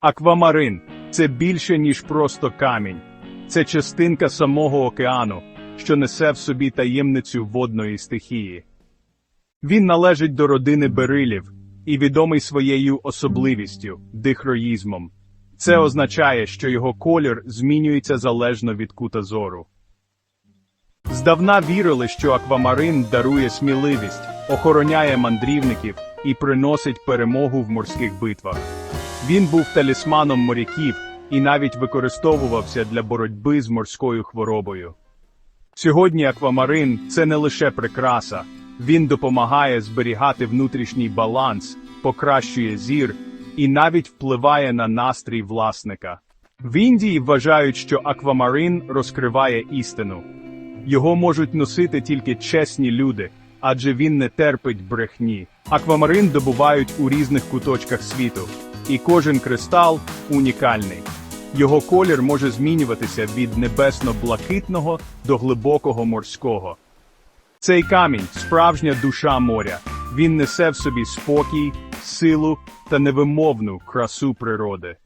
Аквамарин це більше, ніж просто камінь. Це частинка самого океану, що несе в собі таємницю водної стихії. Він належить до родини берилів і відомий своєю особливістю дихроїзмом. Це означає, що його колір змінюється залежно від кута зору. Здавна вірили, що аквамарин дарує сміливість, охороняє мандрівників і приносить перемогу в морських битвах. Він був талісманом моряків і навіть використовувався для боротьби з морською хворобою. Сьогодні аквамарин це не лише прикраса, він допомагає зберігати внутрішній баланс, покращує зір і навіть впливає на настрій власника. В Індії вважають, що аквамарин розкриває істину. Його можуть носити тільки чесні люди, адже він не терпить брехні. Аквамарин добувають у різних куточках світу, і кожен кристал унікальний. Його колір може змінюватися від небесно-блакитного до глибокого морського. Цей камінь справжня душа моря. Він несе в собі спокій, силу та невимовну красу природи.